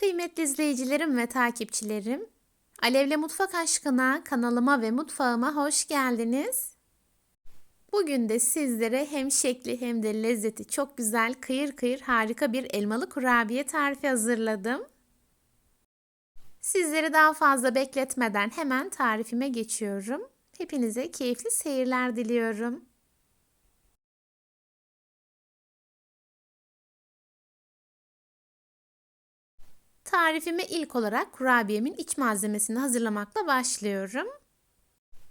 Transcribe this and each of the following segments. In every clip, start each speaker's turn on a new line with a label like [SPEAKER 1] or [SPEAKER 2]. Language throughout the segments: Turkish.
[SPEAKER 1] Kıymetli izleyicilerim ve takipçilerim, Alevle Mutfak Aşkına kanalıma ve mutfağıma hoş geldiniz. Bugün de sizlere hem şekli hem de lezzeti çok güzel, kıyır kıyır harika bir elmalı kurabiye tarifi hazırladım. Sizleri daha fazla bekletmeden hemen tarifime geçiyorum. Hepinize keyifli seyirler diliyorum. Tarifime ilk olarak kurabiyemin iç malzemesini hazırlamakla başlıyorum.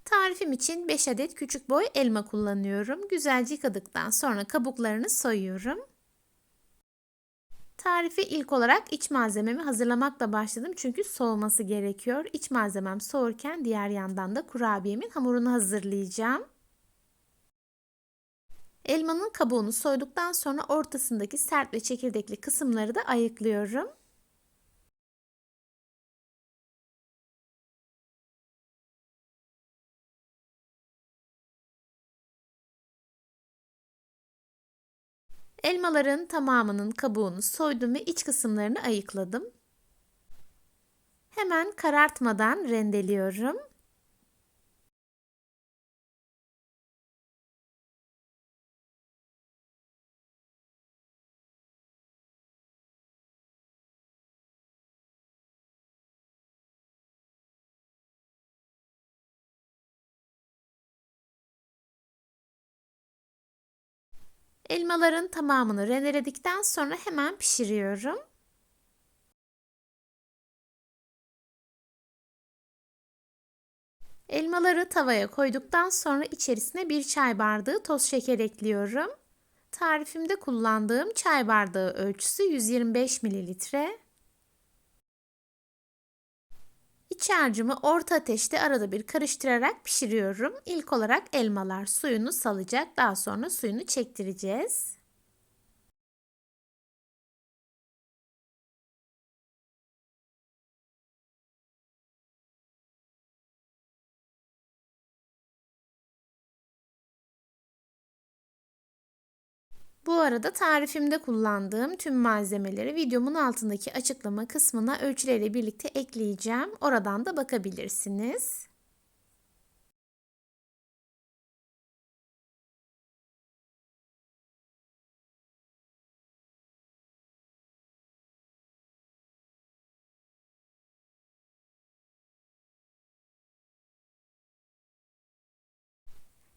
[SPEAKER 1] Tarifim için 5 adet küçük boy elma kullanıyorum. Güzelce yıkadıktan sonra kabuklarını soyuyorum. Tarifi ilk olarak iç malzememi hazırlamakla başladım çünkü soğuması gerekiyor. İç malzemem soğurken diğer yandan da kurabiyemin hamurunu hazırlayacağım. Elmanın kabuğunu soyduktan sonra ortasındaki sert ve çekirdekli kısımları da ayıklıyorum. Elmaların tamamının kabuğunu soydum ve iç kısımlarını ayıkladım. Hemen karartmadan rendeliyorum. Elmaların tamamını rendeledikten sonra hemen pişiriyorum. Elmaları tavaya koyduktan sonra içerisine bir çay bardağı toz şeker ekliyorum. Tarifimde kullandığım çay bardağı ölçüsü 125 mililitre. İç harcımı orta ateşte arada bir karıştırarak pişiriyorum. İlk olarak elmalar suyunu salacak. Daha sonra suyunu çektireceğiz. Bu arada tarifimde kullandığım tüm malzemeleri videomun altındaki açıklama kısmına ölçüleriyle birlikte ekleyeceğim. Oradan da bakabilirsiniz.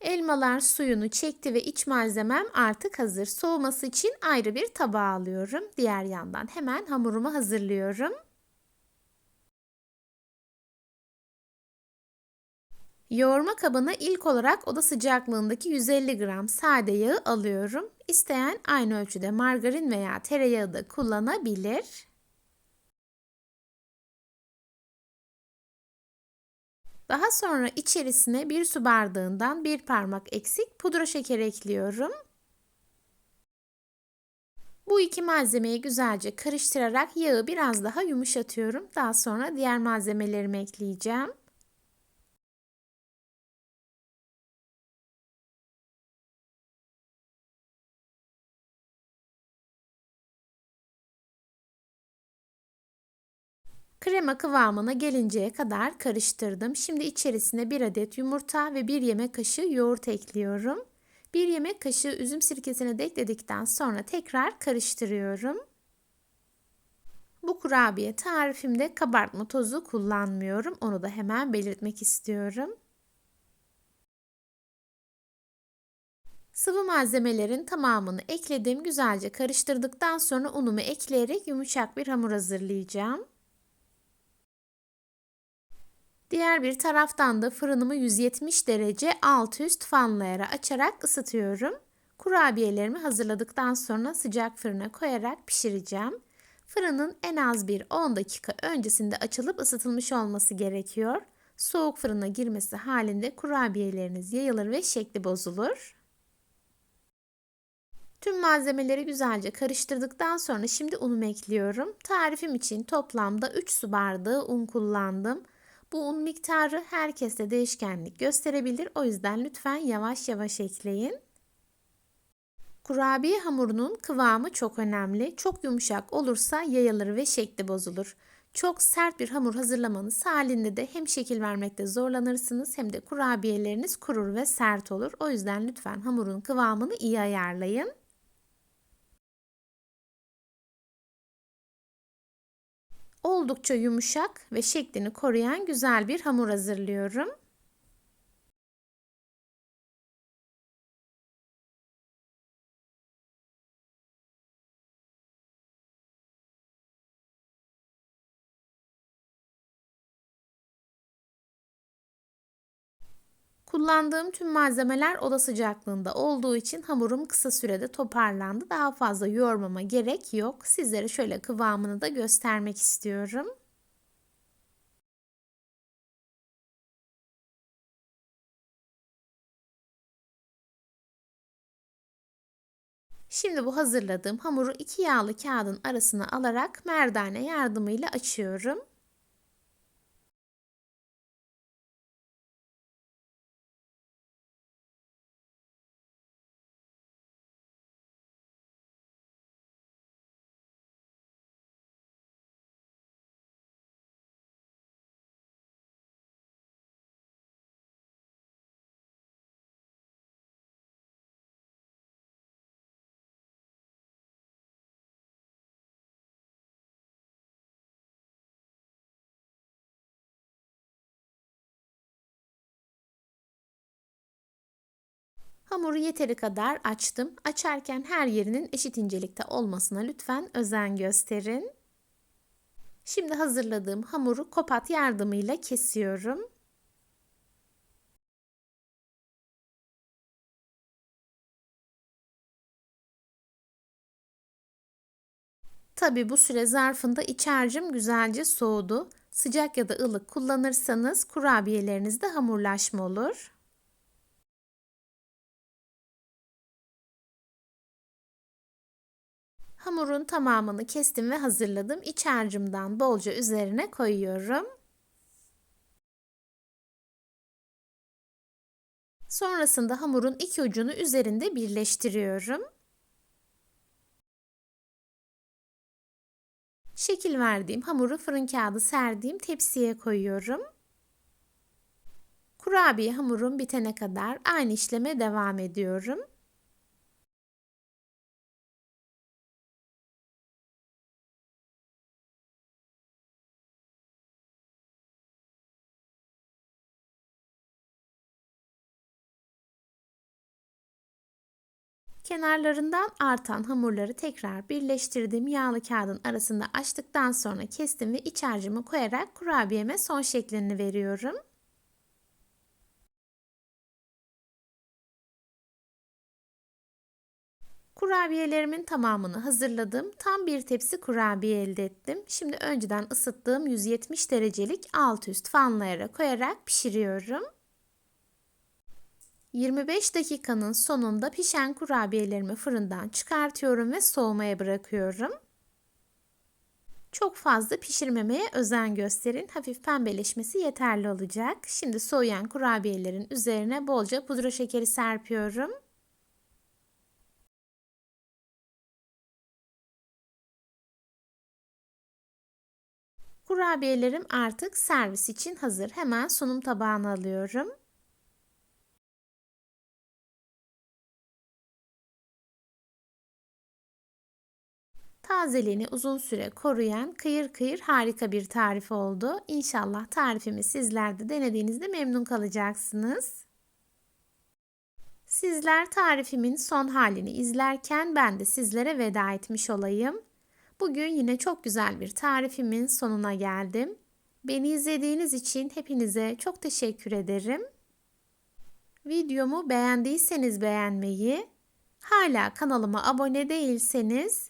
[SPEAKER 1] Elmalar suyunu çekti ve iç malzemem artık hazır. Soğuması için ayrı bir tabağa alıyorum. Diğer yandan hemen hamurumu hazırlıyorum. Yoğurma kabına ilk olarak oda sıcaklığındaki 150 gram sade yağı alıyorum. İsteyen aynı ölçüde margarin veya tereyağı da kullanabilir. Daha sonra içerisine bir su bardağından bir parmak eksik pudra şekeri ekliyorum. Bu iki malzemeyi güzelce karıştırarak yağı biraz daha yumuşatıyorum. Daha sonra diğer malzemelerimi ekleyeceğim. Krema kıvamına gelinceye kadar karıştırdım. Şimdi içerisine bir adet yumurta ve bir yemek kaşığı yoğurt ekliyorum. Bir yemek kaşığı üzüm sirkesini de ekledikten sonra tekrar karıştırıyorum. Bu kurabiye tarifimde kabartma tozu kullanmıyorum. Onu da hemen belirtmek istiyorum. Sıvı malzemelerin tamamını ekledim. Güzelce karıştırdıktan sonra unumu ekleyerek yumuşak bir hamur hazırlayacağım. Diğer bir taraftan da fırınımı 170 derece alt üst fanlayara açarak ısıtıyorum. Kurabiyelerimi hazırladıktan sonra sıcak fırına koyarak pişireceğim. Fırının en az bir 10 dakika öncesinde açılıp ısıtılmış olması gerekiyor. Soğuk fırına girmesi halinde kurabiyeleriniz yayılır ve şekli bozulur. Tüm malzemeleri güzelce karıştırdıktan sonra şimdi unumu ekliyorum. Tarifim için toplamda 3 su bardağı un kullandım. Bu un miktarı herkeste değişkenlik gösterebilir. O yüzden lütfen yavaş yavaş ekleyin. Kurabiye hamurunun kıvamı çok önemli. Çok yumuşak olursa yayılır ve şekli bozulur. Çok sert bir hamur hazırlamanız halinde de hem şekil vermekte zorlanırsınız hem de kurabiyeleriniz kurur ve sert olur. O yüzden lütfen hamurun kıvamını iyi ayarlayın. Oldukça yumuşak ve şeklini koruyan güzel bir hamur hazırlıyorum. Kullandığım tüm malzemeler oda sıcaklığında olduğu için hamurum kısa sürede toparlandı. Daha fazla yoğurmama gerek yok. Sizlere şöyle kıvamını da göstermek istiyorum. Şimdi bu hazırladığım hamuru iki yağlı kağıdın arasına alarak merdane yardımıyla açıyorum. Hamuru yeteri kadar açtım. Açarken her yerinin eşit incelikte olmasına lütfen özen gösterin. Şimdi hazırladığım hamuru kopat yardımıyla kesiyorum. Tabi bu süre zarfında iç harcım güzelce soğudu. Sıcak ya da ılık kullanırsanız kurabiyelerinizde hamurlaşma olur. Hamurun tamamını kestim ve hazırladım. İç harcımdan bolca üzerine koyuyorum. Sonrasında hamurun iki ucunu üzerinde birleştiriyorum. Şekil verdiğim hamuru fırın kağıdı serdiğim tepsiye koyuyorum. Kurabiye hamurum bitene kadar aynı işleme devam ediyorum. Kenarlarından artan hamurları tekrar birleştirdim. Yağlı kağıdın arasında açtıktan sonra kestim ve iç harcımı koyarak kurabiyeme son şeklini veriyorum. Kurabiyelerimin tamamını hazırladım. Tam bir tepsi kurabiye elde ettim. Şimdi önceden ısıttığım 170 derecelik alt üst fanlayara koyarak pişiriyorum. 25 dakikanın sonunda pişen kurabiyelerimi fırından çıkartıyorum ve soğumaya bırakıyorum. Çok fazla pişirmemeye özen gösterin. Hafif pembeleşmesi yeterli olacak. Şimdi soğuyan kurabiyelerin üzerine bolca pudra şekeri serpiyorum. Kurabiyelerim artık servis için hazır. Hemen sunum tabağına alıyorum. Tazeliğini uzun süre koruyan kıyır kıyır harika bir tarif oldu. İnşallah tarifimi sizler de denediğinizde memnun kalacaksınız. Sizler tarifimin son halini izlerken ben de sizlere veda etmiş olayım. Bugün yine çok güzel bir tarifimin sonuna geldim. Beni izlediğiniz için hepinize çok teşekkür ederim. Videomu beğendiyseniz beğenmeyi, hala kanalıma abone değilseniz